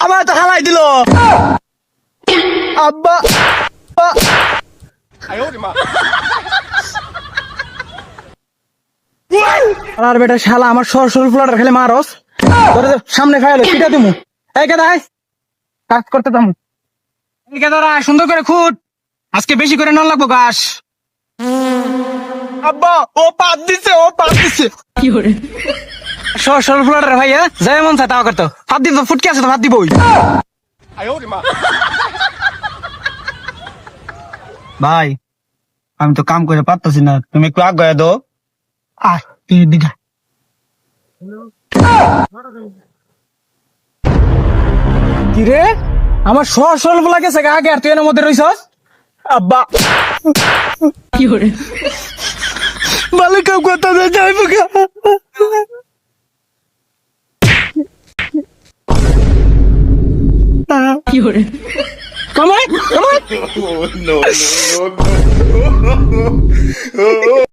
আমার তো হালাই দিল। আব্বা আর বেটা শালা, আমার সর সর খেলে মারস। সামনে খাইলো পিটা দিমু। এই কেদা কাজ করতে তামু এই সুন্দর করে খুঁট। আজকে বেশি করে নন লাগবো আব্বা, ও পাত দিছে, ও পাত দিছে। সর সর ফ্লাটার ভাইয়া যাই মন চায় তাও করতো। হাত দিব ফুটকে আছে তো হাত দিবই। ভাই আমি তো কাম করে পারতেছি না তুমি একটু আগে দো আয় তুই দিঘা কি রে আমার সর সর বলা গেছে আগে আর তুই এর মধ্যে রইছস? আব্বা। কাম করতে হবে যাইব কামাই কামাই